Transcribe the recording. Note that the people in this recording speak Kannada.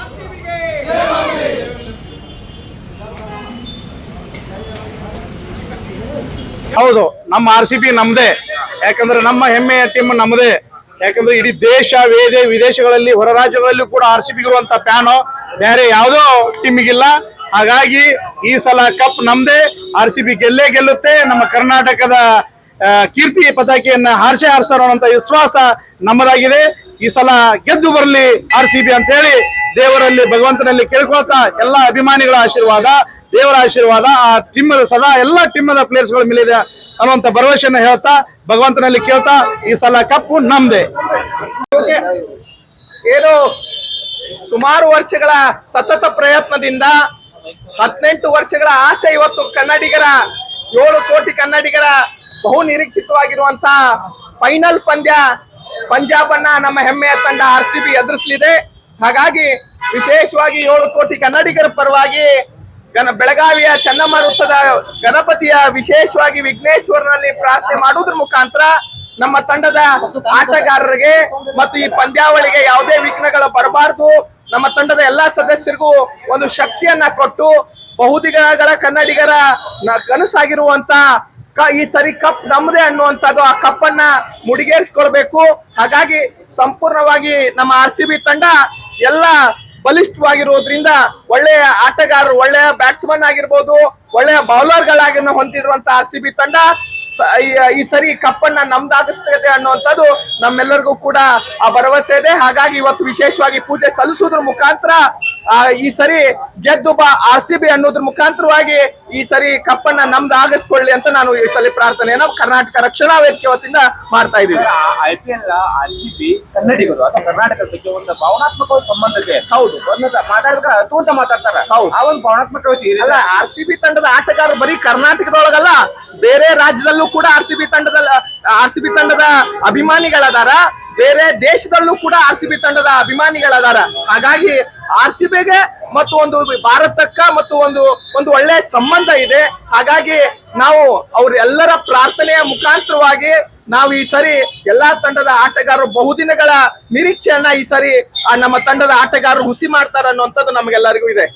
ಆರ್ಸಿಬಿಗೆ ಹೌದು, ನಮ್ಮ ಆರ್ ಸಿ ಬಿ ನಮ್ದೇ. ಯಾಕಂದ್ರೆ ನಮ್ಮ ಹೆಮ್ಮೆಯ ಟೀಮ್ ನಮ್ಮದೇ ಯಾಕಂದ್ರೆ ಇಡೀ ದೇಶ, ವೇದೆ, ವಿದೇಶಗಳಲ್ಲಿ, ಹೊರ ರಾಜ್ಯಗಳಲ್ಲೂ ಕೂಡ ಆರ್ ಸಿ ಬಿ ಇರುವಂತ ಪ್ಯಾನು ಬೇರೆ ಯಾವುದೋ ಟೀಮಿಗಿಲ್ಲ ಹಾಗಾಗಿ ಈ ಸಲ ಕಪ್ ನಮ್ದೇ. ಆರ್ ಸಿ ಗೆಲ್ಲೇ ಗೆಲ್ಲುತ್ತೆ. ನಮ್ಮ ಕರ್ನಾಟಕದ ಕೀರ್ತಿ ಪತಾಕಿಯನ್ನ ಹಾರಿಸೆ ಹಾರಿಸ್ತಾರೋ ವಿಶ್ವಾಸ ನಮ್ಮದಾಗಿದೆ. ಈ ಸಲ ಗೆದ್ದು ಬರಲಿ ಆರ್ ಸಿ ಬಿ ಅಂತ ಹೇಳಿ ದೇವರಲ್ಲಿ, ಭಗವಂತನಲ್ಲಿ ಕೇಳ್ಕೊಳ್ತಾ ಎಲ್ಲ ಅಭಿಮಾನಿಗಳ ಆಶೀರ್ವಾದ, ದೇವರ ಆಶೀರ್ವಾದ, ಆ ಟಿಮ್ಮದ ಸದಾ ಎಲ್ಲ ಟಿಮ್ಮದ ಪ್ಲೇಯರ್ಸ್ ಮೇಲಿದೆ ಅನ್ನುವಂತ ಭರವಸೆಯನ್ನ ಹೇಳ್ತಾ, ಭಗವಂತನಲ್ಲಿ ಕೇಳ್ತಾ ಈ ಸಲ ಕಪ್ಪು ನಮ್ದೆ. ಏನು ಸುಮಾರು ವರ್ಷಗಳ ಸತತ ಪ್ರಯತ್ನದಿಂದ ಹದಿನೆಂಟು ವರ್ಷಗಳ ಆಸೆ ಇವತ್ತು ಕನ್ನಡಿಗರ ಏಳು ಕೋಟಿ ಕನ್ನಡಿಗರ ಬಹು ನಿರೀಕ್ಷಿತವಾಗಿರುವಂತಹ ಫೈನಲ್ ಪಂದ್ಯ ಪಂಜಾಬ್ ಅನ್ನ ನಮ್ಮ ಹೆಮ್ಮೆಯ ತಂಡ ಆರ್ ಸಿ ಬಿ ಎದುರಿಸಲಿದೆ. ಹಾಗಾಗಿ ವಿಶೇಷವಾಗಿ ಏಳು ಕೋಟಿ ಕನ್ನಡಿಗರ ಪರವಾಗಿ ಗಣ ಬೆಳಗಾವಿಯ ಚನ್ನಮ್ಮ ವೃತ್ತದ ಗಣಪತಿಯ ವಿಶೇಷವಾಗಿ ವಿಘ್ನೇಶ್ವರನಲ್ಲಿ ಪ್ರಾರ್ಥನೆ ಮಾಡುವುದ್ರ ಮುಖಾಂತರ ನಮ್ಮ ತಂಡದ ಆಟಗಾರರಿಗೆ ಮತ್ತು ಈ ಪಂದ್ಯಾವಳಿಗೆ ಯಾವುದೇ ವಿಘ್ನಗಳು ಬರಬಾರದು. ನಮ್ಮ ತಂಡದ ಎಲ್ಲಾ ಸದಸ್ಯರಿಗೂ ಒಂದು ಶಕ್ತಿಯನ್ನ ಕೊಟ್ಟು ಬಹುದಿಗಳ ಕನ್ನಡಿಗರ ಕನಸಾಗಿರುವಂತ ಈ ಸರಿ ಕಪ್ ನಮ್ಮದೇ ಅನ್ನುವಂಥದ್ದು ಆ ಕಪ್ಪನ್ನ ಮುಡಿಗೇರಿಸ್ಕೊಳ್ಬೇಕು. ಹಾಗಾಗಿ ಸಂಪೂರ್ಣವಾಗಿ ನಮ್ಮ ಆರ್ ಸಿ ಬಿ ತಂಡ ಎಲ್ಲ ಬಲಿಷ್ಠವಾಗಿರುವುದರಿಂದ ಒಳ್ಳೆಯ ಆಟಗಾರರು, ಒಳ್ಳೆಯ ಬ್ಯಾಟ್ಸ್ಮನ್ ಆಗಿರ್ಬೋದು, ಒಳ್ಳೆಯ ಬೌಲರ್ಗಳಾಗಿ ಹೊಂದಿರುವಂತ ಆರ್ ಸಿ ಬಿ ತಂಡ ಈ- ಸರಿ ಕಪ್ಪನ್ನ ನಮ್ದಾಗಿಸ್ತದೆ ಅನ್ನುವಂಥದ್ದು ನಮ್ಮೆಲ್ಲರಿಗೂ ಕೂಡ ಆ ಭರವಸೆ ಇದೆ. ಹಾಗಾಗಿ ಇವತ್ತು ವಿಶೇಷವಾಗಿ ಪೂಜೆ ಸಲ್ಲಿಸುವುದ್ರ ಮುಖಾಂತರ ಈ ಸರಿ ಗೆದ್ದು ಬಾ ಆರ್ ಸಿ ಬಿ ಅನ್ನೋದ್ರ ಮುಖಾಂತರವಾಗಿ ಈ ಸರಿ ಕಪ್ಪನ್ನ ನಮ್ದು ಆಗಿಸ್ಕೊಳ್ಳಿ ಅಂತ ನಾನು ಈ ಸಲ ಪ್ರಾರ್ಥನೆಯನ್ನ ಕರ್ನಾಟಕ ರಕ್ಷಣಾ ವೇದಿಕೆ ವತಿಯಿಂದ ಮಾಡ್ತಾ ಇದ್ದೀವಿ. I P L R C B ಕನ್ನಡಿಗರು ಅಥವಾ ಕರ್ನಾಟಕದ ಬಗ್ಗೆ ಒಂದು ಭಾವನಾತ್ಮಕ ಸಂಬಂಧ ಇದೆ ಹೌದು ಮಾತಾಡ್ಬೇಕಾದ್ರೆ ಅತು ಅಂತ ಮಾತಾಡ್ತಾರೆ. ಹೌದು. ಆ ಒಂದು ಭಾವನಾತ್ಮಕ ಅಲ್ಲ ಆರ್ ಸಿ ಬಿ ತಂಡದ ಆಟಗಾರರು ಬರೀ ಕರ್ನಾಟಕದೊಳಗಲ್ಲ ಬೇರೆ ರಾಜ್ಯದಲ್ಲೂ ಕೂಡ ಆರ್ ಸಿ ಬಿ ತಂಡದ ಆರ್ ಸಿ ಬಿ ತಂಡದ ಅಭಿಮಾನಿಗಳದಾರ. ಬೇರೆ ದೇಶದಲ್ಲೂ ಕೂಡ ಆರ್ ಸಿ ಬಿ ತಂಡದ ಅಭಿಮಾನಿಗಳದಾರ. ಹಾಗಾಗಿ ಆರ್ ಸಿ ಬಿಗೆ ಮತ್ತು ಒಂದು ಭಾರತಕ್ಕ ಮತ್ತು ಒಂದು ಒಂದು ಒಳ್ಳೆ ಸಂಬಂಧ ಇದೆ. ಹಾಗಾಗಿ ನಾವು ಅವರೆಲ್ಲರ ಪ್ರಾರ್ಥನೆಯ ಮುಖಾಂತರವಾಗಿ ನಾವು ಈ ಸರಿ ಎಲ್ಲಾ ತಂಡದ ಆಟಗಾರರು ಬಹುದಿನಗಳ ನಿರೀಕ್ಷೆಯನ್ನ ಈ ಸರಿ ನಮ್ಮ ತಂಡದ ಆಟಗಾರರು ಹುಸಿ ಮಾಡ್ತಾರ ಅನ್ನುವಂಥದ್ದು ನಮಗೆಲ್ಲರಿಗೂ ಇದೆ.